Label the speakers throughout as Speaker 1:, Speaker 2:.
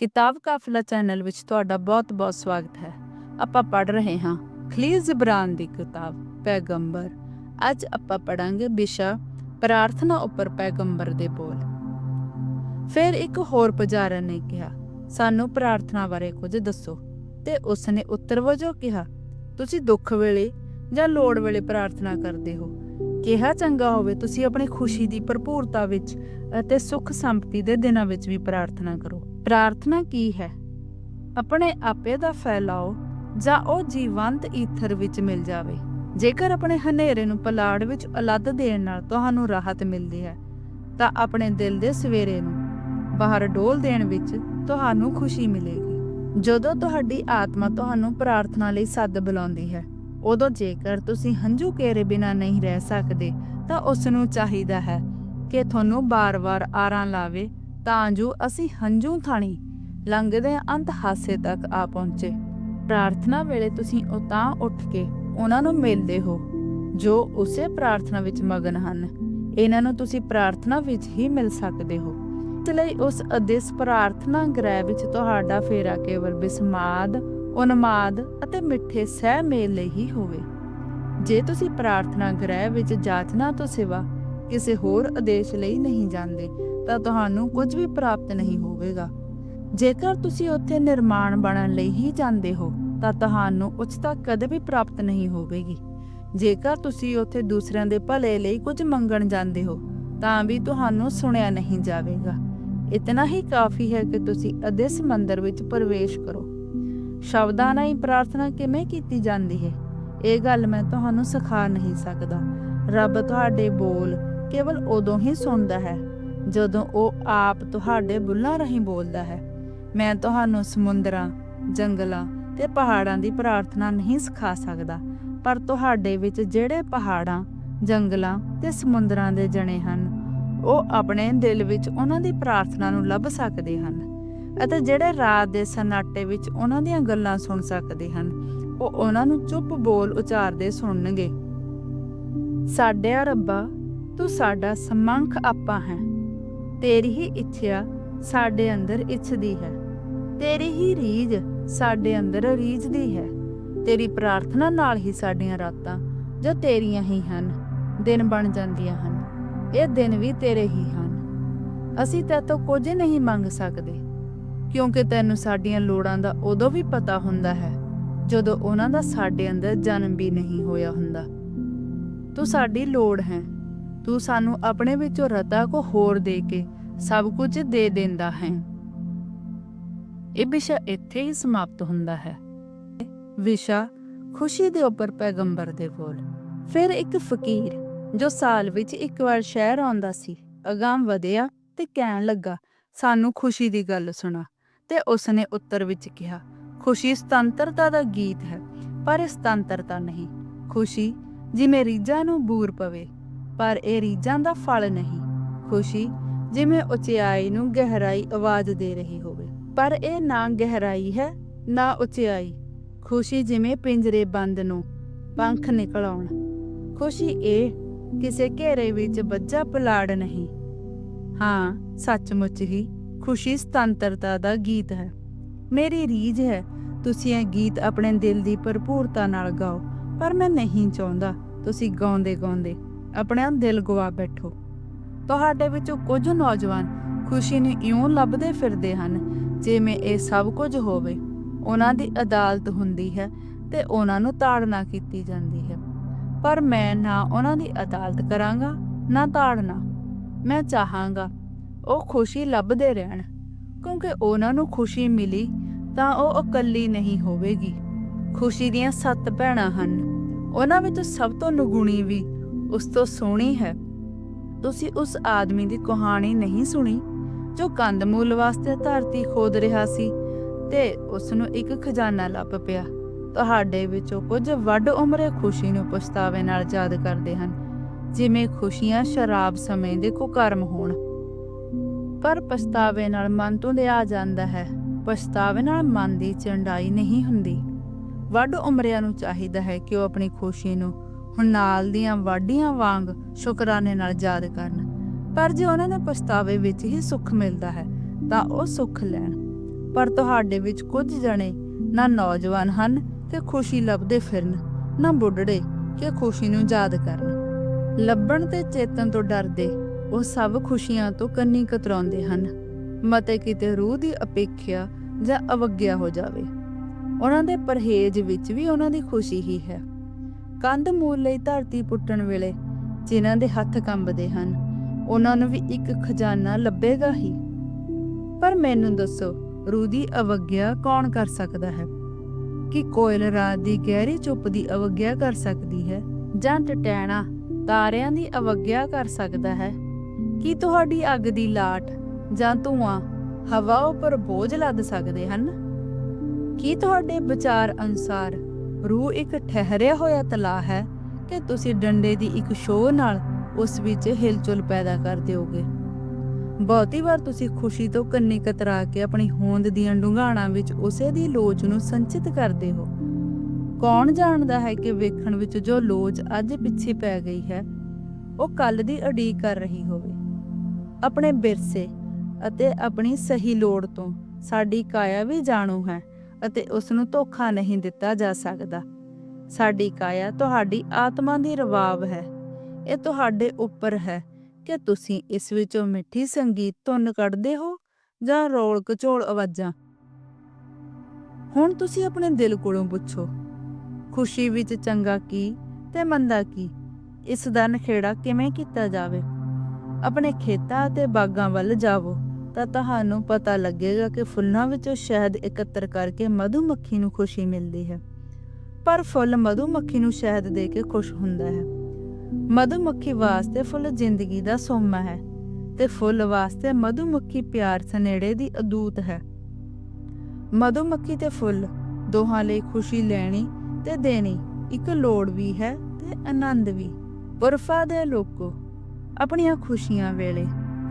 Speaker 1: ਕਿਤਾਬ ਕਾਫਲਾ ਚੈਨਲ ਵਿੱਚ ਤੁਹਾਡਾ ਬਹੁਤ-ਬਹੁਤ ਸਵਾਗਤ ਹੈ। ਆਪਾਂ ਪੜ ਰਹੇ ਹਾਂ ਖਲੀਲ ਜ਼ਬਰਾਨ ਦੀ ਕਿਤਾਬ ਪੈਗੰਬਰ। ਅੱਜ ਆਪਾਂ ਪੜਾਂਗੇ ਵਿਸ਼ਾ ਪ੍ਰਾਰਥਨਾ ਉੱਪਰ ਪੈਗੰਬਰ ਦੇ ਬੋਲ। ਫਿਰ ਇੱਕ ਹੋਰ ਪੁਜਾਰਨ ਨੇ ਕਿਹਾ, ਸਾਨੂੰ ਪ੍ਰਾਰਥਨਾ ਬਾਰੇ ਕੁਝ ਦੱਸੋ। ਤੇ ਉਸ ਨੇ ਉੱਤਰ ਵਜੋਂ ਕਿਹਾ, ਤੁਸੀਂ ਦੁੱਖ ਵੇਲੇ ਜਾਂ ਲੋੜ ਵੇਲੇ ਪ੍ਰਾਰਥਨਾ ਕਰਦੇ ਹੋ। ਕਿਹਾ ਚੰਗਾ ਹੋਵੇ ਤੁਸੀਂ ਆਪਣੀ ਖੁਸ਼ੀ ਦੀ ਭਰਪੂਰਤਾ ਵਿੱਚ ਅਤੇ ਸੁੱਖ ਸੰਪਤੀ ਦੇ ਦਿਨਾਂ ਵਿੱਚ ਵੀ ਪ੍ਰਾਰਥਨਾ ਕਰੋ। ਪ੍ਰਾਰਥਨਾ ਕੀ ਹੈ? ਆਪਣੇ ਆਪੇ ਦਾ ਫੈਲਾਓ ਜਾਂ ਉਹ ਜੀਵੰਤ ਈਥਰ ਵਿੱਚ ਮਿਲ ਜਾਵੇ। ਜੇਕਰ ਆਪਣੇ ਹਨੇਰੇ ਨੂੰ ਪਲਾੜ ਵਿੱਚ ਅਲੱਦ ਦੇਣ ਨਾਲ ਤੁਹਾਨੂੰ ਰਾਹਤ ਮਿਲਦੀ ਹੈ, ਤਾਂ ਆਪਣੇ ਦਿਲ ਦੇ ਸਵੇਰੇ ਨੂੰ ਬਾਹਰ ਡੋਲ ਦੇਣ ਵਿੱਚ ਤੁਹਾਨੂੰ ਖੁਸ਼ੀ ਮਿਲੇਗੀ। ਜਦੋਂ ਤੁਹਾਡੀ ਆਤਮਾ ਤੁਹਾਨੂੰ ਪ੍ਰਾਰਥਨਾ ਲਈ ਸੱਦ ਬੁਲਾਉਂਦੀ ਹੈ, ਉਦੋਂ ਜੇਕਰ ਤੁਸੀਂ ਹੰਝੂ ਕੇਰੇ ਬਿਨਾ ਨਹੀਂ ਰਹਿ ਸਕਦੇ, ਤਾਂ ਉਸ ਨੂੰ ਚਾਹੀਦਾ ਹੈ ਕਿ ਤੁਹਾਨੂੰ ਬਾਰ-ਬਾਰ ਆਰਾਂ ਲਾਵੇ ਤਾਂ ਜੋ ਅਸੀਂ ਹੰਝੂ ਥਾਣੀ ਲੰਘਦੇ ਅੰਤ ਹਾਸੇ ਤੱਕ ਆ ਪਹੁੰਚੇ। ਪ੍ਰਾਰਥਨਾ ਵੇਲੇ ਤੁਸੀਂ ਉਹ ਉੱਠ ਕੇ ਉਹਨਾਂ ਨੂੰ ਮਿਲਦੇ ਹੋ, ਜੋ ਉਸੇ ਪ੍ਰਾਰਥਨਾ ਵਿੱਚ ਮਗਨ ਹਨ। ਇਹਨਾਂ ਨੂੰ ਤੁਸੀਂ ਪ੍ਰਾਰਥਨਾ ਵਿੱਚ ਹੀ ਮਿਲ ਸਕਦੇ ਹੋ। ਇਸ ਲਈ ਉਸ ਅਦਿਸ ਪ੍ਰਾਰਥਨਾ ਗ੍ਰਹਿ ਵਿੱਚ ਤੁਹਾਡਾ ਫੇਰਾ ਕੇਵਲ ਬਿਸਮਾਦ, ਉਨਮਾਦ ਅਤੇ ਮਿੱਠੇ ਸਹਿ ਮੇਲ ਲਈ ਹੀ ਹੋਵੇ। ਜੇ ਤੁਸੀਂ ਪ੍ਰਾਰਥਨਾ ਗ੍ਰਹਿ ਵਿੱਚ ਜਾਚਨਾ ਤੋਂ ਸਿਵਾ ਕਿਸੇ ਹੋਰ ਆਦੇਸ਼ ਲਈ ਨਹੀਂ ਜਾਂਦੇ ਤਾਂ ਤੁਹਾਨੂੰ ਕੁਝ ਵੀ ਪ੍ਰਾਪਤ ਨਹੀਂ ਹੋਵੇਗਾ। ਜੇਕਰ ਤੁਸੀਂ ਉੱਥੇ ਨਿਰਮਾਣ ਬਣਨ ਲਈ ਹੀ ਜਾਂਦੇ ਹੋ, ਤਾਂ ਤੁਹਾਨੂੰ ਉਚਤਾ ਕਦੇ ਵੀ ਪ੍ਰਾਪਤ ਨਹੀਂ ਹੋਵੇਗੀ। ਜੇਕਰ ਤੁਸੀਂ ਉੱਥੇ ਦੂਸਰਿਆਂ ਦੇ ਭਲੇ ਲਈ ਕੁਝ ਮੰਗਣ ਜਾਂਦੇ ਹੋ, ਤਾਂ ਵੀ ਤੁਹਾਨੂੰ ਸੁਣਿਆ ਨਹੀਂ ਜਾਵੇਗਾ। ਇਤਨਾ ਹੀ ਕਾਫੀ ਹੈ ਕਿ ਤੁਸੀਂ ਅਦਿਸ ਮੰਦਰ ਵਿੱਚ ਪ੍ਰਵੇਸ਼ ਕਰੋ। ਸ਼ਬਦਾਂ ਨਾਲ ਹੀ ਪ੍ਰਾਰਥਨਾ ਕਿਵੇਂ ਕੀਤੀ ਜਾਂਦੀ ਹੈ? ਇਹ ਗੱਲ ਮੈਂ ਤੁਹਾਨੂੰ ਸਿਖਾ ਨਹੀਂ ਸਕਦਾ। ਰੱਬ ਤੁਹਾਡੇ ਬੋਲ ਕੇਵਲ ਉਦੋਂ ਹੀ ਸੁਣਦਾ ਹੈ ਜਦੋਂ ਉਹ ਆਪ ਤੁਹਾਡੇ ਬੁੱਲਾਂ ਰਾਹੀਂ ਬੋਲਦਾ ਹੈ। ਮੈਂ ਤੁਹਾਨੂੰ ਸਮੁੰਦਰਾਂ, ਜੰਗਲਾਂ ਤੇ ਪਹਾੜਾਂ ਦੀ ਪ੍ਰਾਰਥਨਾ ਨਹੀਂ ਸਿਖਾ ਸਕਦਾ, ਪਰ ਤੁਹਾਡੇ ਵਿੱਚ ਜਿਹੜੇ ਪਹਾੜਾਂ, ਜੰਗਲਾਂ ਤੇ ਸਮੁੰਦਰਾਂ ਦੇ ਜਣੇ ਹਨ, ਉਹ ਆਪਣੇ ਦਿਲ ਵਿੱਚ ਉਹਨਾਂ ਦੀ ਪ੍ਰਾਰਥਨਾ ਨੂੰ ਲੱਭ ਸਕਦੇ ਹਨ ਅਤੇ ਜਿਹੜੇ ਰਾਤ ਦੇ ਸਨਾਟੇ ਵਿੱਚ ਉਹਨਾਂ ਦੀਆਂ ਗੱਲਾਂ ਸੁਣ ਸਕਦੇ ਹਨ, ਉਹ ਉਹਨਾਂ ਨੂੰ ਚੁੱਪ ਬੋਲ ਉਚਾਰਦੇ ਸੁਣਨਗੇ। ਸਾਡੇ ਰੱਬਾ ਤੂੰ ਸਾਡਾ ਸਮੰਖ ਆਪਾ ਹੈ। ਤੇਰੀ ਹੀ ਇੱਛਾ ਸਾਡੇ ਅੰਦਰ ਇੱਛਦੀ ਹੈ। ਤੇਰੀ ਹੀ ਰੀਝ ਸਾਡੇ ਅੰਦਰ ਰੀਝਦੀ ਹੈ। ਤੇਰੀ ਪ੍ਰਾਰਥਨਾ ਨਾਲ ਹੀ ਸਾਡੀਆਂ ਰਾਤਾਂ ਜੋ ਤੇਰੀਆਂ ਹੀ ਹਨ, ਦਿਨ ਬਣ ਜਾਂਦੀਆਂ ਹਨ। ਇਹ ਦਿਨ ਵੀ ਤੇਰੇ ਹੀ ਹਨ। ਅਸੀਂ ਤੇਤੋਂ ਕੁਝ ਨਹੀਂ ਮੰਗ ਸਕਦੇ, ਕਿਉਂਕਿ ਤੈਨੂੰ ਸਾਡੀਆਂ ਲੋੜਾਂ ਦਾ ਉਦੋਂ ਵੀ ਪਤਾ ਹੁੰਦਾ ਹੈ, ਜਦੋਂ ਉਹਨਾਂ ਦਾ ਸਾਡੇ ਅੰਦਰ ਜਨਮ ਵੀ ਨਹੀਂ ਹੋਇਆ ਹੁੰਦਾ। ਤੂੰ ਸਾਡੀ ਲੋੜ ਹੈ। ਤੂੰ ਸਾਨੂੰ ਆਪਣੇ ਵਿੱਚੋਂ ਰਤਾ ਕੋ ਹੋਰ ਦੇ ਕੇ ਸਭ ਕੁਝ ਦੇ ਦਿੰਦਾ ਹੈ। ਇਹ ਵਿਸ਼ਾ ਇੱਥੇ ਹੀ ਸਮਾਪਤ ਹੁੰਦਾ ਹੈ। ਵਿਸ਼ਾ ਖੁਸ਼ੀ ਦੇ ਉੱਪਰ ਪੈਗੰਬਰ ਦੇ ਕੋਲ। ਫਿਰ ਇੱਕ ਫਕੀਰ ਜੋ ਸਾਲ ਵਿੱਚ ਇੱਕ ਵਾਰ ਸ਼ਹਿਰ ਆਉਂਦਾ ਸੀ ਅਗਾਮ ਵਧਿਆ ਤੇ ਕਹਿਣ ਲੱਗਾ, ਸਾਨੂੰ ਖੁਸ਼ੀ ਦੀ ਗੱਲ ਸੁਣਾ। ਤੇ ਉਸਨੇ ਉੱਤਰ ਵਿੱਚ ਕਿਹਾ, ਖੁਸ਼ੀ ਸੁਤੰਤਰਤਾ ਦਾ ਗੀਤ ਹੈ, ਪਰ ਸੁਤੰਤਰਤਾ ਨਹੀਂ। ਖੁਸ਼ੀ ਜਿਵੇਂ ਰੀਝਾਂ ਨੂੰ ਬੂਰ ਪਵੇ ਪਰ ਇਹ ਰੀਝਾਂ ਦਾ ਫਲ ਨਹੀਂ। ਖੁਸ਼ੀ, ਜਿਵੇਂ ਉਚਾਈ ਨੂੰ ਗਹਿਰਾਈ ਆਵਾਜ਼ ਦੇ ਰਹੀ ਹੋਵੇ। ਪਰ ਇਹ ਨਾ ਗਹਿਰਾਈ ਹੈ, ਨਾ ਉਚਾਈ ਖੁਸ਼ੀ ਜਿਵੇਂ ਪਿੰਜਰੇ ਬੰਦ ਨੂੰ ਪੰਖ ਨਿਕਲ ਆਉਣ। ਖੁਸ਼ੀ ਇਹ, ਕਿਸੇ ਘੇਰੇ ਵਿੱਚ ਬੱਜਾ ਪਲਾੜ ਨਹੀਂ। ਹਾਂ, ਸੱਚਮੁੱਚ ਹੀ ਖੁਸ਼ੀ ਸੁਤੰਤਰਤਾ ਦਾ ਗੀਤ ਹੈ। ਮੇਰੀ ਰੀਝ ਹੈ, ਤੁਸੀਂ ਇਹ ਗੀਤ ਆਪਣੇ ਦਿਲ ਦੀ ਭਰਪੂਰਤਾ ਨਾਲ ਗਾਓ, ਪਰ ਮੈਂ ਨਹੀਂ ਚਾਹੁੰਦਾ ਤੁਸੀਂ ਗਾਉਂਦੇ ਗਾਉਂਦੇ ਆਪਣਾ ਦਿਲ ਗਵਾ ਬੈਠੋ। ਤੁਹਾਡੇ ਵਿੱਚੋਂ ਕੁਝ ਨੌਜਵਾਨ ਖੁਸ਼ੀ ਨੂੰ ਇਉਂ ਲੱਭਦੇ ਫਿਰਦੇ ਹਨ, ਜਿਵੇਂ ਇਹ ਸਭ ਕੁਝ ਹੋਵੇ। ਉਹਨਾਂ ਦੀ ਅਦਾਲਤ ਹੁੰਦੀ ਹੈ ਤੇ ਉਹਨਾਂ ਨੂੰ ਤਾੜਨਾ ਕੀਤੀ ਜਾਂਦੀ ਹੈ। ਪਰ ਮੈਂ ਨਾ ਉਹਨਾਂ ਦੀ ਅਦਾਲਤ ਕਰਾਂਗਾ, ਨਾ ਤਾੜਨਾ। ਮੈਂ ਚਾਹਾਂਗਾ ਉਹ ਖੁਸ਼ੀ ਲੱਭਦੇ ਰਹਿਣ। ਕਿਉਂਕਿ ਉਹਨਾਂ ਨੂੰ ਖੁਸ਼ੀ ਮਿਲੀ ਤਾਂ ਉਹ ਇਕੱਲੀ ਨਹੀਂ ਹੋਵੇਗੀ। ਖੁਸ਼ੀ ਦੀਆਂ ਸੱਤ ਭੈਣਾਂ ਹਨ। ਉਹਨਾਂ ਵਿੱਚ ਸਭ ਤੋਂ ਨਗੁਣੀ ਵੀ ਉਸ ਤੋਂ ਸੋਹਣੀ ਹੈ। ਤੁਸੀਂ ਉਸ ਆਦਮੀ ਦੀ ਕਹਾਣੀ ਨਹੀਂ ਸੁਣੀ, ਜੋ ਕੰਦਮੂਲ ਵਾਸਤੇ ਧਰਤੀ ਖੋਦ ਰਿਹਾ ਸੀ ਤੇ ਉਸ ਨੂੰ ਇੱਕ ਖਜ਼ਾਨਾ ਲੱਭ ਪਿਆ। ਤੁਹਾਡੇ ਵਿੱਚੋਂ ਕੁਝ ਵੱਡ ਉਮਰੇ ਖੁਸ਼ੀ ਨੂੰ ਪਛਤਾਵੇ ਨਾਲ ਯਾਦ ਕਰਦੇ ਹਨ, ਜਿਵੇਂ ਖੁਸ਼ੀਆਂ ਸ਼ਰਾਬ ਸਮੇਂ ਦੇ ਕੁਕਰਮ ਹੋਣ। ਪਰ ਪਛਤਾਵੇ ਨਾਲ ਮਨ ਤੋਂ ਲਿਆ ਜਾਂਦਾ ਹੈ। ਪਛਤਾਵੇ ਨਾਲ ਮਨ ਦੀ ਚੰਡਾਈ ਨਹੀਂ ਹੁੰਦੀ। ਵੱਡ ਉਮਰਿਆਂ ਨੂੰ ਚਾਹੀਦਾ ਹੈ ਕਿ ਉਹ ਆਪਣੀ ਖੁਸ਼ੀ ਨੂੰ ਹੁਣ ਨਾਲ ਦੀਆਂ ਵਾਢੀਆਂ ਵਾਂਗ ਸ਼ੁਕਰਾਨੇ ਨਾਲ ਯਾਦ ਕਰਨ। ਪਰ ਜੇ ਉਹਨਾਂ ਨੂੰ ਪਛਤਾਵੇ ਵਿੱਚ ਹੀ ਸੁੱਖ ਮਿਲਦਾ ਹੈ, ਤਾਂ ਉਹ ਸੁੱਖ ਲੈਣ। ਪਰ ਤੁਹਾਡੇ ਵਿੱਚ ਕੁਝ ਜਣੇ ਨਾ ਨੌਜਵਾਨ ਹਨ ਕਿ ਖੁਸ਼ੀ ਲੱਭਦੇ ਫਿਰਨ, ਨਾ ਬੁੱਢੜੇ ਕਿ ਖੁਸ਼ੀ ਨੂੰ ਯਾਦ ਕਰਨ। ਲੱਭਣ ਤੇ ਚੇਤਨ ਤੋਂ ਡਰਦੇ, ਉਹ ਸਭ ਖੁਸ਼ੀਆਂ ਤੋਂ ਕੰਨੀ ਕਤਰਾਉਂਦੇ ਹਨ। ਮਤੇ ਕਿਤੇ ਰੂਹ ਦੀ ਅਪੇਖਿਆ ਜਾਂ ਅਵਗਿਆ ਹੋ ਜਾਵੇ। ਉਹਨਾਂ ਦੇ ਪਰਹੇਜ ਵਿੱਚ ਵੀ ਉਹਨਾਂ ਦੀ ਖੁਸ਼ੀ ਹੀ ਹੈ। ਕੰਧ ਮੂਲ ਲਈ ਧਰਤੀ ਪੁੱਟਣ ਵੇਲੇ ਜਿਨ੍ਹਾਂ ਦੇ ਹੱਥ ਕੰਬਦੇ ਹਨ, ਉਹਨਾਂ ਨੂੰ ਵੀ ਇੱਕ ਖਜ਼ਾਨਾ ਲੱਭੇਗਾ ਹੀ। ਪਰ ਮੈਨੂੰ ਦੱਸੋ, ਰੂਹ ਦੀ ਅਵਗਿਆ ਕੌਣ ਕਰ ਸਕਦਾ ਹੈ? ਕਿ ਕੋਇਲ ਰਾਤ ਦੀ ਗਹਿਰੀ ਚੁੱਪ ਦੀ ਅਵਗਿਆ ਕਰ ਸਕਦੀ ਹੈ? ਜਾਂ ਟਟੈਣਾ ਤਾਰਿਆਂ ਦੀ ਅਵਗਿਆ ਕਰ ਸਕਦਾ ਹੈ? ਕੀ ਤੁਹਾਡੀ ਅੱਗ ਦੀ ਲਾਟ ਜਾਂ ਧੂਆਂ ਹਵਾ ਉੱਪਰ ਬੋਝ ਲੱਦ ਸਕਦੇ ਹਨ? ਕੀ ਤੁਹਾਡੇ ਵਿਚਾਰ ਅਨੁਸਾਰ ਰੂਹ ਇੱਕ ਠਹਿਰਿਆ ਹੋਇਆ ਤਲਾ ਹੈ ਕਿ ਤੁਸੀਂ ਡੰਡੇ ਦੀ ਇੱਕ ਸ਼ੋਅ ਨਾਲ ਉਸ ਵਿੱਚ ਹਿਲਚੁਲ ਪੈਦਾ ਕਰ ਦਿਓਗੇ। ਬਹੁਤੀ ਵਾਰ ਤੁਸੀਂ ਖੁਸ਼ੀ ਤੋਂ ਕੰਨੀ ਕਤਰਾ ਕੇ ਆਪਣੀ ਹੋਂਦ ਦੀਆਂ ਡੂੰਘਾਣਾਂ ਵਿੱਚ ਉਸੇ ਦੀ ਲੋਚ ਨੂੰ ਸੰਚਿਤ ਕਰਦੇ ਹੋ। ਕੌਣ ਜਾਣਦਾ ਹੈ ਕਿ ਵੇਖਣ ਵਿੱਚ ਜੋ ਲੋਚ ਅੱਜ ਪਿੱਛੇ ਪੈ ਗਈ ਹੈ, ਉਹ ਕੱਲ ਦੀ ਉਡੀਕ ਕਰ ਰਹੀ ਹੋਵੇ। ਆਪਣੇ ਬਿਰਸੇ ਅਤੇ ਆਪਣੀ ਸਹੀ ਲੋੜ ਤੋਂ ਸਾਡੀ ਕਾਇਆ ਵੀ ਜਾਣੂ ਹੈ। ਅਤੇ ਉਸ ਨੂੰ ਧੋਖਾ ਨਹੀਂ ਦਿੱਤਾ ਜਾ ਸਕਦਾ। ਸਾਡੀ ਕਾਇਆ ਤੁਹਾਡੀ ਆਤਮਾ ਦੀ ਰਵਾਬ ਹੈ। ਇਹ ਤੁਹਾਡੇ ਉੱਪਰ ਹੈ। ਕਿ ਤੁਸੀਂ ਇਸ ਵਿੱਚੋਂ ਮਿੱਠੀ ਸੰਗੀਤ ਧੁਨ ਕੱਢਦੇ ਹੋ ਜਾਂ ਰੋਲ ਕਚੋਲ ਆਵਾਜ਼ਾਂ ਹੁਣ ਤੁਸੀਂ ਆਪਣੇ ਦਿਲ ਕੋਲੋਂ ਪੁੱਛੋ, ਖੁਸ਼ੀ ਵਿੱਚ ਚੰਗਾ ਕੀ ਤੇ ਮੰਦਾ ਕੀ? ਇਸ ਦਾ ਨਖੇੜਾ ਕਿਵੇਂ ਕੀਤਾ ਜਾਵੇ? ਆਪਣੇ ਖੇਤਾਂ ਅਤੇ ਬਾਗਾਂ ਵੱਲ ਜਾਵੋ। ਤਾਂ ਤੁਹਾਨੂੰ ਪਤਾ ਲੱਗੇਗਾ ਕਿ ਫੁੱਲਾਂ ਵਿੱਚੋਂ ਸ਼ਹਿਦ ਇਕੱਤਰ ਕਰਕੇ ਮਧੂਮੱਖੀ ਨੂੰ ਖੁਸ਼ੀ ਮਿਲਦੀ ਹੈ। ਪਰ ਫੁੱਲ ਮਧੂਮੱਖੀ ਨੂੰ ਸ਼ਹਿਦ ਦੇ ਕੇ ਖੁਸ਼ ਹੁੰਦਾ ਹੈ। ਮਧੂਮੱਖੀ ਵਾਸਤੇ ਫੁੱਲ ਜ਼ਿੰਦਗੀ ਦਾ ਸੋਮਾ ਹੈ ਤੇ ਫੁੱਲ ਵਾਸਤੇ ਮਧੂਮੱਖੀ ਪਿਆਰ ਸਨੇੜੇ ਦੀ ਅਦੂਤ ਹੈ। ਮਧੂਮੱਖੀ ਤੇ ਫੁੱਲ ਦੋਹਾਂ ਲਈ ਖੁਸ਼ੀ ਲੈਣੀ ਤੇ ਦੇਣੀ ਇੱਕ ਲੋੜ ਵੀ ਹੈ ਤੇ ਆਨੰਦ ਵੀ। ਬਰਫਾ ਦੇ ਲੋਕੋ, ਆਪਣੀਆਂ ਖੁਸ਼ੀਆਂ ਵੇਲੇ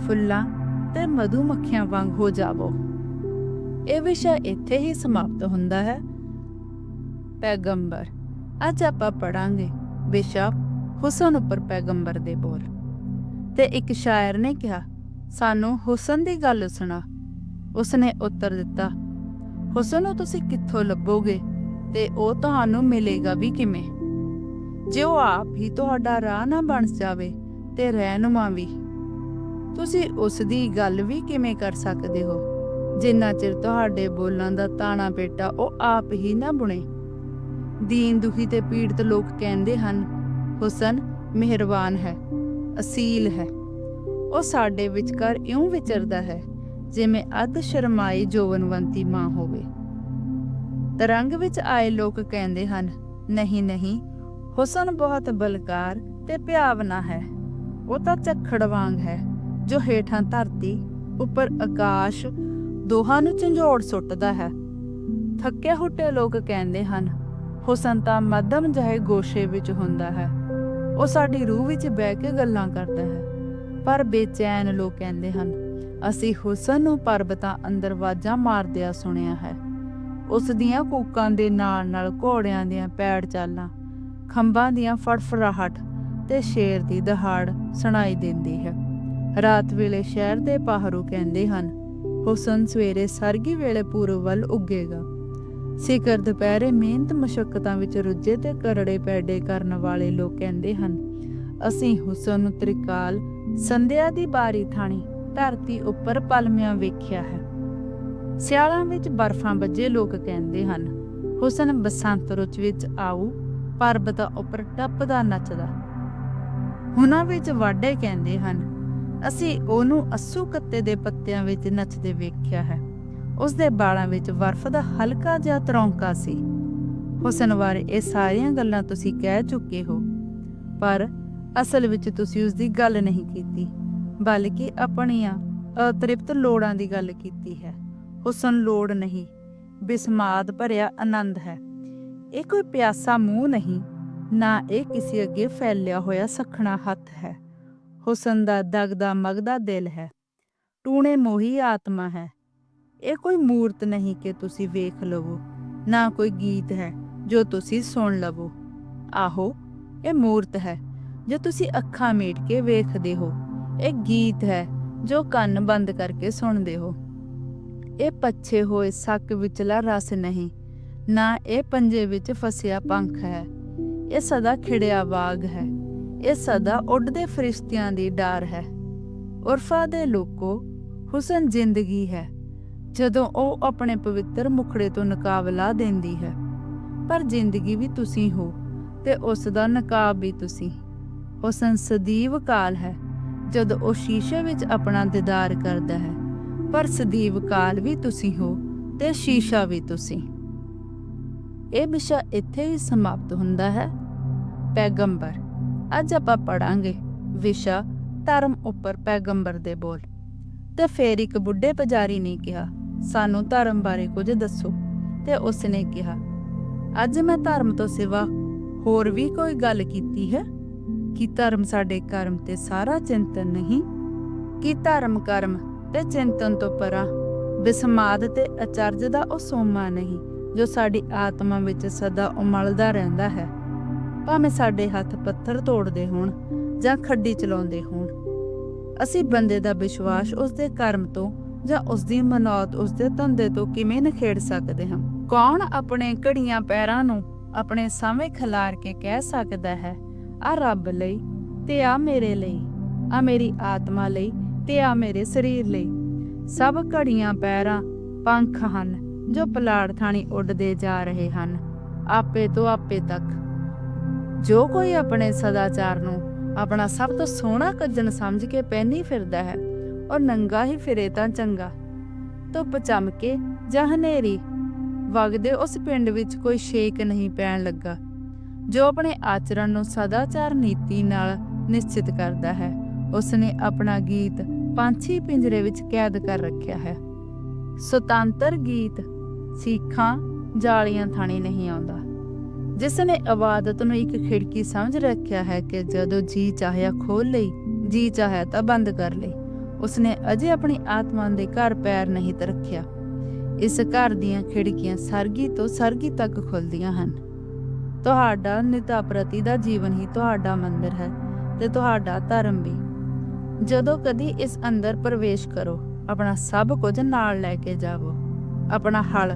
Speaker 1: ਫੁੱਲਾਂ ਤੇ ਮਧੂਮੱਖੀਆਂ ਵਾਂਗ ਹੋ ਜਾਵੋ। ਇਹ ਵਿਸ਼ਾ ਇੱਥੇ ਹੀ ਸਮਾਪਤ ਹੁੰਦਾ ਹੈ। ਪੈਗੰਬਰ, ਅੱਜ ਆਪਾਂ ਪੜਾਂਗੇ ਵਿਸ਼ਾ ਹੁਸਨ ਉੱਪਰ ਪੈਗੰਬਰ ਦੇ ਬੋਲ। ਤੇ ਇੱਕ ਸ਼ਾਇਰ ਨੇ ਕਿਹਾ, ਸਾਨੂੰ ਹੁਸਨ ਦੀ ਗੱਲ ਸੁਣਾ। ਉਸਨੇ ਉੱਤਰ ਦਿੱਤਾ, ਹੁਸਨ ਨੂੰ ਤੁਸੀਂ ਕਿੱਥੋਂ ਲੱਭੋਗੇ ਤੇ ਉਹ ਤੁਹਾਨੂੰ ਮਿਲੇਗਾ ਵੀ ਕਿਵੇਂ? ਜੇ ਉਹ ਆਪ ਹੀ ਤੁਹਾਡਾ ਰਾਹ ਨਾ ਬਣ ਜਾਵੇ ਤੇ ਰਹਿਨੁਮਾ ਵੀ। ਤੁਸੀਂ ਉਸ ਦੀ ਗੱਲ ਵੀ ਕਿਵੇਂ ਕਰ ਸਕਦੇ ਹੋ? ਜਿੰਨਾ ਚਿਰ ਤੁਹਾਡੇ ਬੋਲਾਂ ਦਾ ਤਾਣਾ ਪੇਟਾ ਉਹ ਆਪ ਹੀ ਨਾ ਬੁਣੇ। ਦੀਨ ਦੁਖੀ ਤੇ ਪੀੜਤ ਲੋਕ ਕਹਿੰਦੇ ਹਨ, ਹੁਸਨ ਮਿਹਰਬਾਨ ਹੈ, ਅਸੀਲ ਹੈ। ਉਹ ਸਾਡੇ ਵਿਚਕਾਰ ਇਉਂ ਵਿਚਰਦਾ ਹੈ, ਜਿਵੇਂ ਅੱਧ ਸ਼ਰਮਾਈ ਜੋਵਨਵੰਤੀ ਮਾਂ ਹੋਵੇ। ਤਰੰਗ ਵਿੱਚ ਆਏ ਲੋਕ ਕਹਿੰਦੇ ਹਨ, ਨਹੀਂ ਨਹੀਂ, ਹੁਸਨ ਬਹੁਤ ਬਲਕਾਰ ਤੇ ਪਿਆਵਨਾ ਹੈ। ਉਹ ਤਾਂ ਝੱਖੜ ਵਾਂਗ ਹੈ। ਜੋ ਹੇਠਾਂ ਧਰਤੀ ਉੱਪਰ ਆਕਾਸ਼ ਦੋਹਾਂ ਨੂੰ ਝੰਜੋੜ ਸੁੱਟਦਾ ਹੈ। ਥੱਕੇ ਹੁੱਟੇ ਲੋਕ ਕਹਿੰਦੇ ਹਨ ਹੁਸਨ ਤਾਂ ਮੱਧਮ ਜਹੇ ਗੋਸ਼ੇ ਵਿੱਚ ਹੁੰਦਾ ਹੈ। ਉਹ ਸਾਡੀ ਰੂਹ ਵਿੱਚ ਬਹਿ ਕੇ ਗੱਲਾਂ ਕਰਦਾ ਹੈ। ਪਰ ਬੇਚੈਨ ਲੋਕ ਕਹਿੰਦੇ ਹਨ, ਅਸੀਂ ਹੁਸਨ ਨੂੰ ਪਰਬਤਾਂ ਅੰਦਰ ਵਾਜਾਂ ਮਾਰਦਿਆਂ ਸੁਣਿਆ ਹੈ। ਉਸ ਦੀਆਂ ਕੂਕਾਂ ਦੇ ਨਾਲ ਨਾਲ ਘੋੜਿਆਂ ਦੀਆਂ ਪੈੜ ਚਾਲਾਂ, ਖੰਭਾਂ ਦੀਆਂ ਫੜਫੜਾਹਟ ਤੇ ਸ਼ੇਰ ਦੀ ਦਹਾੜ ਸੁਣਾਈ ਦਿੰਦੀ ਹੈ। ਰਾਤ ਵੇਲੇ ਸ਼ਹਿਰ ਦੇ ਪਾਹਰੂ ਕਹਿੰਦੇ ਹਨ, ਹੁਸਨ ਸਵੇਰੇ ਸਰਗੀ ਵੇਲੇ ਪੂਰਬ ਵੱਲ ਉੱਗੇਗਾ। ਸਿਖਰ ਦੁਪਹਿਰੇ ਮਿਹਨਤ ਮਸ਼ੱਕਤਾਂ ਵਿੱਚ ਰੁੱਝੇ ਤੇ ਕਰੜੇ ਪੈਡੇ ਕਰਨ ਵਾਲੇ ਲੋਕ ਕਹਿੰਦੇ ਹਨ, ਅਸੀਂ ਹੁਸਨ ਨੂੰ ਤ੍ਰਿਕਾਲ, ਸੰਧਿਆ ਦੀ ਬਾਰੀ ਥਾਣੀ, ਧਰਤੀ ਉੱਪਰ ਪਲਮਿਆਂ ਵੇਖਿਆ ਹੈ। ਸਿਆਲਾਂ ਵਿੱਚ ਬਰਫਾਂ ਵੱਜੇ ਲੋਕ ਕਹਿੰਦੇ ਹਨ, ਹੁਸਨ ਬਸੰਤ ਰੁੱਤ ਵਿੱਚ ਆਊ ਪਰਬਤਾਂ ਉੱਪਰ ਟੱਪਦਾ ਨੱਚਦਾ ਹੁਣਾਂ ਵਿੱਚ ਵਾਢੇ ਕਹਿੰਦੇ ਹਨ ਅਸੀਂ ਉਹਨੂੰ ਅਸੂ ਕੱਤੇ ਦੇ ਪੱਤਿਆਂ ਵਿੱਚ ਨੱਚਦੇ ਵੇਖਿਆ ਹੈ। ਉਸ ਦੇ ਬਾਲਾਂ ਵਿੱਚ ਬਰਫ਼ ਦਾ ਹਲਕਾ ਜਿਹਾ ਤਰੌਂਕਾ ਸੀ। ਹੁਸਨ ਬਾਰੇ ਇਹ ਸਾਰੀਆਂ ਗੱਲਾਂ ਤੁਸੀਂ ਕਹਿ ਚੁੱਕੇ ਹੋ, ਪਰ ਅਸਲ ਵਿੱਚ ਤੁਸੀਂ ਉਸ ਦੀ ਗੱਲ ਨਹੀਂ ਕੀਤੀ, ਬਲਕਿ ਆਪਣੀਆਂ ਅਤ੍ਰਿਪਤ ਲੋੜਾਂ ਦੀ ਗੱਲ ਕੀਤੀ ਹੈ। ਹੁਸਨ ਲੋੜ ਨਹੀਂ, ਬਿਸਮਾਦ ਭਰਿਆ ਆਨੰਦ ਹੈ। ਇਹ ਕੋਈ ਪਿਆਸਾ ਮੂੰਹ ਨਹੀਂ, ਨਾ ਇਹ ਕਿਸੇ ਅੱਗੇ ਫੈਲਿਆ ਹੋਇਆ ਸਖਣਾ ਹੱਥ ਹੈ। ਹੁਸਨ ਦਾ ਦਗਦਾ ਮਗਦਾ ਦਿਲ ਹੈ। ਟੂਣੇ ਮੋਹੀ ਆਤਮਾ ਹੈ। ਇਹ ਕੋਈ ਮੂਰਤ ਨਹੀਂ ਕਿ ਤੁਸੀਂ ਵੇਖ ਲਵੋ। ਨਾ ਕੋਈ ਗੀਤ ਹੈ ਜੋ ਤੁਸੀਂ ਸੁਣ ਲਵੋ। ਆਹੋ, ਇਹ ਮੂਰਤ ਹੈ ਜੋ ਤੁਸੀਂ ਅੱਖਾਂ ਮੀਟ ਕੇ ਵੇਖਦੇ ਹੋ। ਇਹ ਗੀਤ ਹੈ ਜੋ ਕੰਨ ਬੰਦ ਕਰਕੇ ਸੁਣਦੇ ਹੋ। ਇਹ ਪੱਛੇ ਹੋਏ ਸੱਕ ਵਿਚਲਾ ਰਸ ਨਹੀਂ। ਨਾ ਇਹ ਪੰਜੇ ਵਿੱਚ ਫਸਿਆ ਪੰਖ ਹੈ। ਇਹ ਸਦਾ ਖਿੜਿਆ ਬਾਗ ਹੈ। ਇਹ ਸਦਾ ਉੱਡਦੇ ਫਰਿਸ਼ਤਿਆਂ ਦੀ ਡਾਰ ਹੈ। ਉਰਫਾ ਦੇ ਲੋਕੋ, ਹੁਸਨ ਜ਼ਿੰਦਗੀ ਹੈ, ਜਦੋਂ ਉਹ ਆਪਣੇ ਪਵਿੱਤਰ ਮੁਖੜੇ ਤੋਂ ਨਕਾਬ ਲਾ ਦਿੰਦੀ ਹੈ। ਪਰ ਜ਼ਿੰਦਗੀ ਵੀ ਤੁਸੀਂ ਹੋ ਤੇ ਉਸ ਦਾ ਨਕਾਬ ਵੀ ਤੁਸੀਂ। ਹੁਸਨ ਸਦੀਵ ਕਾਲ ਹੈ, ਜਦੋਂ ਉਹ ਸ਼ੀਸ਼ੇ ਵਿੱਚ ਆਪਣਾ ਦੀਦਾਰ ਕਰਦਾ ਹੈ। ਪਰ ਸਦੀਵ ਕਾਲ ਵੀ ਤੁਸੀਂ ਹੋ ਤੇ ਸ਼ੀਸ਼ਾ ਵੀ ਤੁਸੀਂ। ਇਹ ਵਿਸ਼ਾ ਇੱਥੇ ਹੀ ਸਮਾਪਤ ਹੁੰਦਾ ਹੈ। ਪੈਗੰਬਰ ਅੱਜ ਆਪਾਂ ਪੜਾਂਗੇ ਵਿਸ਼ਾ ਧਰਮ ਉੱਪਰ ਪੈਗੰਬਰ ਦੇ ਬੋਲ। ਤੇ ਫੇਰ ਇੱਕ ਬੁੱਢੇ ਪੁਜਾਰੀ ਨੇ ਕਿਹਾ, ਸਾਨੂੰ ਧਰਮ ਬਾਰੇ ਕੁਝ ਦੱਸੋ। ਤੇ ਉਸਨੇ ਕਿਹਾ, ਅੱਜ ਮੈਂ ਧਰਮ ਤੋਂ ਸਿਵਾ ਹੋਰ ਵੀ ਕੋਈ ਗੱਲ ਕੀਤੀ ਹੈ? ਕਿ ਧਰਮ ਸਾਡੇ ਕਰਮ ਤੇ ਸਾਰਾ ਚਿੰਤਨ ਨਹੀਂ? ਕਿ ਧਰਮ ਕਰਮ ਤੇ ਚਿੰਤਨ ਤੋਂ ਪਰਾਂ ਵਿਸਮਾਦ ਤੇ ਅਚਰਜ ਦਾ ਉਹ ਸੋਮਾ ਨਹੀਂ, ਜੋ ਸਾਡੀ ਆਤਮਾ ਵਿੱਚ ਸਦਾ ਉਮਲਦਾ ਰਹਿੰਦਾ ਹੈ? ਭਾਵੇਂ ਸਾਡੇ ਹੱਥ ਪੱਥਰ ਤੋੜਦੇ ਹੋਣ ਜਾਂ ਖੱਡੀ ਚਲਾਉਂਦੇ ਹੋਣ। ਅਸੀਂ ਬੰਦੇ ਦਾ ਵਿਸ਼ਵਾਸ ਉਸ ਦੇ ਕਰਮ ਤੋਂ ਜਾਂ ਉਸ ਦੀ ਮਨੌਤ ਉਸ ਦੇ ਧੰਦੇ ਤੋਂ ਕਿਵੇਂ ਨਖੇੜ ਸਕਦੇ ਹਾਂ? ਕੌਣ ਆਪਣੇ ਘੜੀਆਂ ਪੈਰਾਂ ਨੂੰ ਆਪਣੇ ਸਾਹਮਣੇ ਖਿਲਾਰ ਕੇ ਕਹਿ ਸਕਦਾ ਹੈ, ਆ ਰੱਬ ਲਈ ਤੇ ਆ ਮੇਰੇ ਲਈ, ਆ ਮੇਰੀ ਆਤਮਾ ਲਈ ਤੇ ਆ ਮੇਰੇ ਸਰੀਰ ਲਈ। ਸਭ ਘੜੀਆਂ ਪੈਰਾਂ ਪੰਖ ਹਨ ਜੋ ਪਲਾੜ ਥਾਣੀ ਉੱਡਦੇ ਜਾ ਰਹੇ ਹਨ, ਆਪੇ ਤੋਂ ਆਪੇ ਤੱਕ। ਜੋ ਕੋਈ ਆਪਣੇ ਸਦਾਚਾਰ ਨੂੰ ਆਪਣਾ ਸਭ ਤੋਂ ਸੋਹਣਾ ਕੱਜਣ ਸਮਝ ਕੇ ਪਹਿਨੀ ਫਿਰਦਾ ਹੈ ਔਰ ਨੰਗਾ ਹੀ ਫਿਰੇ ਤਾਂ ਚੰਗਾ। ਧੁੱਪ ਚਮਕੇ ਜਾਂ ਹਨੇਰੀ, ਵਗਦੇ ਉਸ ਪਿੰਡ ਵਿੱਚ ਕੋਈ ਸ਼ੇਕ ਨਹੀਂ ਪੈਣ ਲੱਗਾ, ਜੋ ਆਪਣੇ ਆਚਰਣ ਨੂੰ ਸਦਾਚਾਰ ਨੀਤੀ ਨਾਲ ਨਿਸ਼ਚਿਤ ਕਰਦਾ ਹੈ। ਉਸਨੇ ਆਪਣਾ ਗੀਤ ਪੰਛੀ ਪਿੰਜਰੇ ਵਿੱਚ ਕੈਦ ਕਰ ਰੱਖਿਆ ਹੈ। ਸੁਤੰਤਰ ਗੀਤ ਸੀਖਾਂ ਜਾਲੀਆਂ ਥਾਣੀ ਨਹੀਂ ਆਉਂਦਾ। ਜਿਸ ਨੇ ਇਬਾਦਤ ਨੂੰ ਇੱਕ ਖਿੜਕੀ ਸਮਝ ਰੱਖਿਆ ਹੈ ਕਿ ਜਦੋਂ ਜੀ ਚਾਹਿਆ ਖੋਲ ਲਈ, ਜੀ ਚਾਹਿਆ ਤਾਂ ਬੰਦ ਕਰ ਲਈ, ਉਸਨੇ ਅਜੇ ਆਪਣੀ ਆਤਮਾ ਦੇ ਘਰ ਪੈਰ ਨਹੀਂ ਰੱਖਿਆ ਇਸ ਘਰ ਦੀਆਂ ਖਿੜਕੀਆਂ ਸਰਗੀ ਤੋਂ ਸਰਗੀ ਤੱਕ ਖੁੱਲਦੀਆਂ ਹਨ। ਤੁਹਾਡਾ ਨਿਤਾ ਪ੍ਰਤੀ ਦਾ ਜੀਵਨ ਹੀ ਤੁਹਾਡਾ ਮੰਦਿਰ ਹੈ ਤੇ ਤੁਹਾਡਾ ਧਰਮ ਵੀ। ਜਦੋਂ ਕਦੀ ਇਸ ਅੰਦਰ ਪ੍ਰਵੇਸ਼ ਕਰੋ, ਆਪਣਾ ਸਭ ਕੁਝ ਨਾਲ ਲੈ ਕੇ ਜਾਵੋ। ਆਪਣਾ ਹਲ,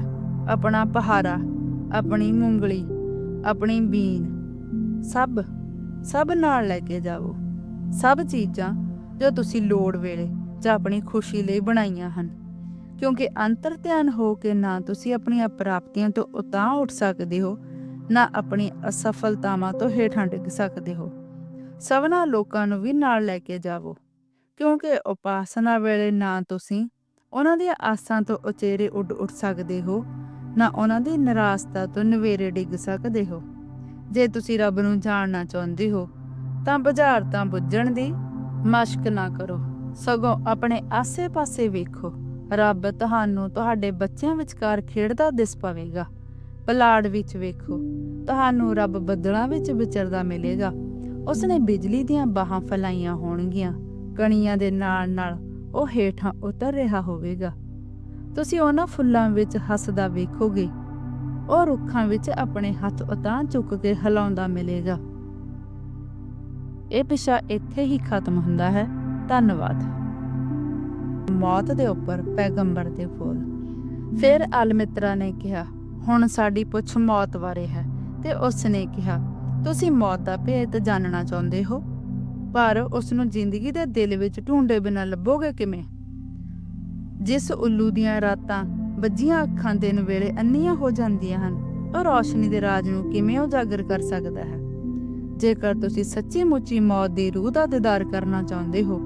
Speaker 1: ਆਪਣਾ ਪਹਾਰਾ ਆਪਣੀ ਮੁੰਗਲੀ ਆਪਣੀ ਬੀਨ ਸਭ ਸਭ ਨਾਲ ਲੈ ਕੇ ਜਾਵੋ। ਸਭ ਚੀਜ਼ਾਂ ਜੋ ਤੁਸੀਂ ਲੋੜ ਵੇਲੇ ਜਾਂ ਆਪਣੀ ਖੁਸ਼ੀ ਲਈ ਬਣਾਈਆਂ ਹਨ। ਕਿਉਂਕਿ ਅੰਤਰ ਧਿਆਨ ਹੋ ਕੇ ਨਾ ਤੁਸੀਂ ਆਪਣੀਆਂ ਪ੍ਰਾਪਤੀਆਂ ਤੋਂ ਉਤਾਂ ਉੱਠ ਸਕਦੇ ਹੋ, ਨਾ ਆਪਣੀ ਅਸਫਲਤਾਵਾਂ ਤੋਂ ਹੇਠਾਂ ਡਿੱਗ ਸਕਦੇ ਹੋ। ਸਭਨਾ ਲੋਕਾਂ ਨੂੰ ਵੀ ਨਾਲ ਲੈ ਕੇ ਜਾਵੋ। ਕਿਉਂਕਿ ਉਪਾਸਨਾ ਵੇਲੇ ਨਾ ਤੁਸੀਂ ਉਹਨਾਂ ਦੀਆਂ ਆਸਾਂ ਤੋਂ ਉਚੇਰੇ ਉੱਡ ਉੱਠ ਸਕਦੇ ਹੋ ਨਾ ਉਹਨਾਂ ਦੀ ਨਿਰਾਸ਼ਤਾ ਤੋਂ ਨਵੇਰੇ ਡਿੱਗ ਸਕਦੇ ਹੋ। ਜੇ ਤੁਸੀਂ ਰੱਬ ਨੂੰ ਜਾਣਨਾ ਚਾਹੁੰਦੇ ਹੋ, ਤਾਂ ਬੁਝਾਰਤਾਂ ਬੁੱਝਣ ਦੀ ਮਸ਼ਕ ਨਾ ਕਰੋ। ਸਗੋਂ ਆਪਣੇ ਆਸੇ-ਪਾਸੇ ਵੇਖੋ। ਰੱਬ ਤੁਹਾਨੂੰ ਤੁਹਾਡੇ ਬੱਚਿਆਂ ਵਿਚਕਾਰ ਖੇਡਦਾ ਦਿਸ ਪਵੇਗਾ। ਪਲਾੜ ਵਿੱਚ ਵੇਖੋ, ਤੁਹਾਨੂੰ ਰੱਬ ਬੱਦਲਾਂ ਵਿੱਚ ਵਿਚਰਦਾ ਮਿਲੇਗਾ। ਉਸਨੇ ਬਿਜਲੀ ਦੀਆਂ ਬਾਹਾਂ ਫੈਲਾਈਆਂ ਹੋਣਗੀਆਂ। ਕਣੀਆਂ ਦੇ ਨਾਲ-ਨਾਲ ਉਹ ਹੇਠਾਂ ਉਤਰ ਰਿਹਾ ਹੋਵੇਗਾ। ਤੁਸੀਂ ਉਹਨਾਂ ਫੁੱਲਾਂ ਵਿੱਚ ਹੱਸਦਾ ਵੇਖੋਗੇ ਉਹ ਰੁੱਖਾਂ ਵਿੱਚ ਆਪਣੇ ਹੱਥ ਉਤਾਂ ਚੁੱਕ ਕੇ ਹਿਲਾਉਂਦਾ ਮਿਲੇਗਾ। ਇਹ ਪਿਛਾ ਇੱਥੇ ਹੀ ਖਤਮ ਹੁੰਦਾ ਹੈ। ਧੰਨਵਾਦ। ਮੌਤ ਦੇ ਉੱਪਰ ਪੈਗੰਬਰ ਦੇ ਫੁੱਲ। ਫਿਰ ਅਲਮਿਤਰਾ ਨੇ ਕਿਹਾ, ਹੁਣ ਸਾਡੀ ਪੁੱਛ ਮੌਤ ਬਾਰੇ ਹੈ। ਤੇ ਉਸ ਨੇ ਕਿਹਾ, ਤੁਸੀਂ ਮੌਤ ਦਾ ਭੇਦ ਜਾਣਨਾ ਚਾਹੁੰਦੇ ਹੋ, ਪਰ ਉਸ ਨੂੰ ਜ਼ਿੰਦਗੀ ਦੇ ਦਿਲ ਵਿੱਚ ਢੂੰਡੇ ਬਿਨਾਂ ਲੱਭੋਗੇ ਕਿਵੇਂ? ਜਿਸ ਉੱਲੂ ਦੀਆਂ ਰਾਤਾਂ ਵੱਜੀਆਂ ਅੱਖਾਂ ਦਿਨ ਵੇਲੇ ਅੰਨੀਆਂ ਹੋ ਜਾਂਦੀਆਂ ਹਨ, ਉਹ ਰੌਸ਼ਨੀ ਦੇ ਰਾਜ ਨੂੰ ਕਿਵੇਂ ਉਜਾਗਰ ਕਰ ਸਕਦਾ ਹੈ? ਜੇਕਰ ਤੁਸੀਂ ਸੱਚੀ ਮੁੱਚੀ ਮੌਤ ਦੀ ਰੂਹ ਦਾ ਦੀਦਾਰ ਕਰਨਾ ਚਾਹੁੰਦੇ ਹੋ,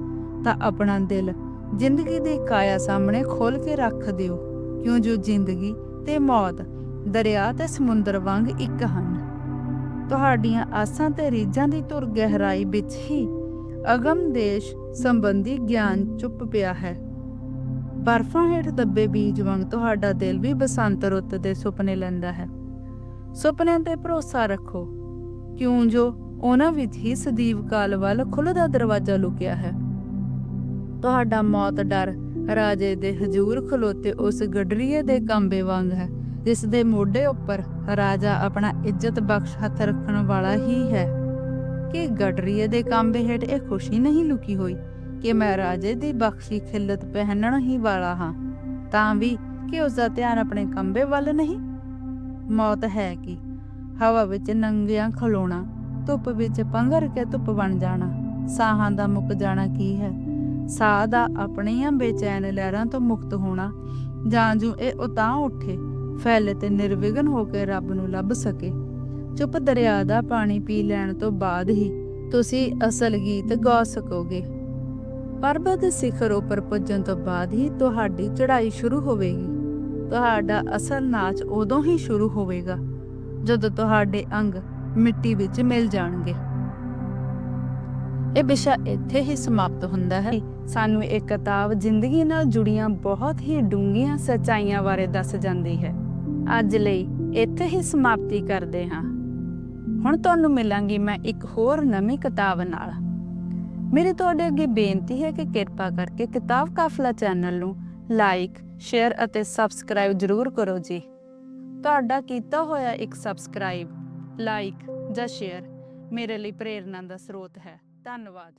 Speaker 1: ਤਾਂ ਆਪਣਾ ਦਿਲ ਜ਼ਿੰਦਗੀ ਦੀ ਕਾਇਆ ਸਾਹਮਣੇ ਖੋਲ ਕੇ ਰੱਖ ਦਿਓ, ਕਿਉਂ ਜੋ ਜ਼ਿੰਦਗੀ ਤੇ ਮੌਤ, ਦਰਿਆ ਤੇ ਸਮੁੰਦਰ ਵਾਂਗ ਇੱਕ ਹਨ। ਤੁਹਾਡੀਆਂ ਆਸਾਂ ਤੇ ਰੀਝਾਂ ਦੀ ਧੁਰ ਗਹਿਰਾਈ ਵਿੱਚ ਹੀ ਅਗਮ ਦੇਸ਼ ਸੰਬੰਧੀ ਗਿਆਨ ਚੁੱਪ ਪਿਆ ਹੈ। ਬਰਫਾਂ ਹੇਠ ਦੱਬੇ ਬੀਜ ਵਾਂਗ ਤੁਹਾਡਾ ਦਿਲ ਵੀ ਬਸੰਤ ਰੁੱਤ ਦੇ ਸੁਪਨੇ ਲੈਂਦਾ ਹੈ। ਸੁਪਨਿਆਂ ਤੇ ਭਰੋਸਾ ਰੱਖੋ। ਕਿਉਂ ਜੋ ਉਹਨਾਂ ਵਿੱਚ ਹੀ ਸਦੀਵ ਕਾਲ ਵੱਲ ਖੁੱਲਦਾ ਦਰਵਾਜ਼ਾ ਲੁਕਿਆ ਹੈ। ਤੁਹਾਡਾ ਮੌਤ ਡਰ ਰਾਜੇ ਦੇ ਹਜੂਰ ਖਲੋਤੇ ਉਸ ਗਡਰੀਏ ਦੇ ਕਾਂਬੇ ਵਾਂਗ ਹੈ, ਜਿਸ ਦੇ ਮੋਢੇ ਉੱਪਰ ਰਾਜਾ ਆਪਣਾ ਇੱਜ਼ਤ ਬਖਸ਼ ਹੱਥ ਰੱਖਣ ਵਾਲਾ ਹੀ ਹੈ। ਕਿ ਗਡਰੀਏ ਦੇ ਕੰਬੇ ਹੇਠ ਇਹ ਖੁਸ਼ੀ ਨਹੀਂ ਲੁਕੀ ਹੋਈ ਕਿ ਮੈਂ ਰਾਜੇ ਦੀ ਬਖਸ਼ੀ ਖਿੱਲਤ ਪਹਿਨਣ ਹੀ ਵਾਲਾ ਹਾਂ, ਤਾਂ ਵੀ ਕਿ ਉਸ ਦਾ ਧਿਆਨ ਆਪਣੇ ਕੰਬੇ ਵੱਲ ਨਹੀਂ? ਮੌਤ ਹੈ ਕਿ? ਹਵਾ ਵਿੱਚ ਨੰਗਿਆਂ ਖਲੋਣਾ, ਧੁੱਪ ਵਿੱਚ ਪੰਘਰ ਕੇ ਧੁੱਪ ਬਣ ਜਾਣਾ, ਸਾਹਾਂ ਦਾ ਮੁੱਕ ਜਾਣਾ ਕੀ ਹੈ? ਸਾਹ ਦਾ ਆਪਣੀਆਂ ਬੇਚੈਨ ਲਹਿਰਾਂ ਤੋਂ ਮੁਕਤ ਹੋਣਾ, ਜਾਂ ਜੂ ਇਹ ਉਤਾਂ ਉੱਠੇ, ਫੈਲੇ ਤੇ ਨਿਰਵਿਘਨ ਹੋ ਕੇ ਰੱਬ ਨੂੰ ਲੱਭ ਸਕੇ। ਚੁੱਪ ਦਰਿਆ ਦਾ ਪਾਣੀ ਪੀ ਲੈਣ ਤੋਂ ਬਾਅਦ ਹੀ ਤੁਸੀਂ ਅਸਲ ਗੀਤ ਗਾ ਸਕੋਗੇ। ਪਰਬਤ ਦੇ ਸਿਖਰ ਉੱਪਰ ਪੁੱਜਣ ਤੋਂ ਬਾਅਦ ਹੀ ਤੁਹਾਡੀ ਚੜ੍ਹਾਈ ਸ਼ੁਰੂ ਹੋਵੇਗੀ। ਤੁਹਾਡਾ ਅਸਲ ਨਾਚ ਉਦੋਂ ਹੀ ਸ਼ੁਰੂ ਹੋਵੇਗਾ, ਜਦੋਂ ਤੁਹਾਡੇ ਅੰਗ ਮਿੱਟੀ ਵਿੱਚ ਮਿਲ ਜਾਣਗੇ। ਇਹ ਵਿਸ਼ਾ ਇੱਥੇ ਹੀ ਸਮਾਪਤ ਹੁੰਦਾ ਹੈ। ਸਾਨੂੰ ਇਹ ਕਿਤਾਬ ਜ਼ਿੰਦਗੀ ਨਾਲ ਜੁੜੀਆਂ ਬਹੁਤ ਹੀ ਡੂੰਘੀਆਂ ਸੱਚਾਈਆਂ ਬਾਰੇ ਦੱਸ ਜਾਂਦੀ ਹੈ। ਅੱਜ ਲਈ ਇੱਥੇ ਹੀ ਸਮਾਪਤੀ ਕਰਦੇ ਹਾਂ। ਹੁਣ ਤੁਹਾਨੂੰ ਮਿਲਾਂਗੀ ਮੈਂ ਇੱਕ ਹੋਰ ਨਵੀਂ ਕਿਤਾਬ ਨਾਲ। ਮੇਰੀ ਤੁਹਾਡੇ ਅੱਗੇ ਬੇਨਤੀ ਹੈ ਕਿ ਕਿਰਪਾ ਕਰਕੇ ਕਿਤਾਬ ਕਾਫਲਾ ਚੈਨਲ ਨੂੰ ਲਾਈਕ, ਸ਼ੇਅਰ ਅਤੇ ਸਬਸਕ੍ਰਾਈਬ ਜ਼ਰੂਰ ਕਰੋ ਜੀ। ਤੁਹਾਡਾ ਕੀਤਾ ਹੋਇਆ ਇੱਕ ਸਬਸਕ੍ਰਾਈਬ, ਲਾਈਕ ਜਾਂ ਸ਼ੇਅਰ ਮੇਰੇ ਲਈ ਪ੍ਰੇਰਨਾ ਦਾ ਸਰੋਤ ਹੈ। ਧੰਨਵਾਦ।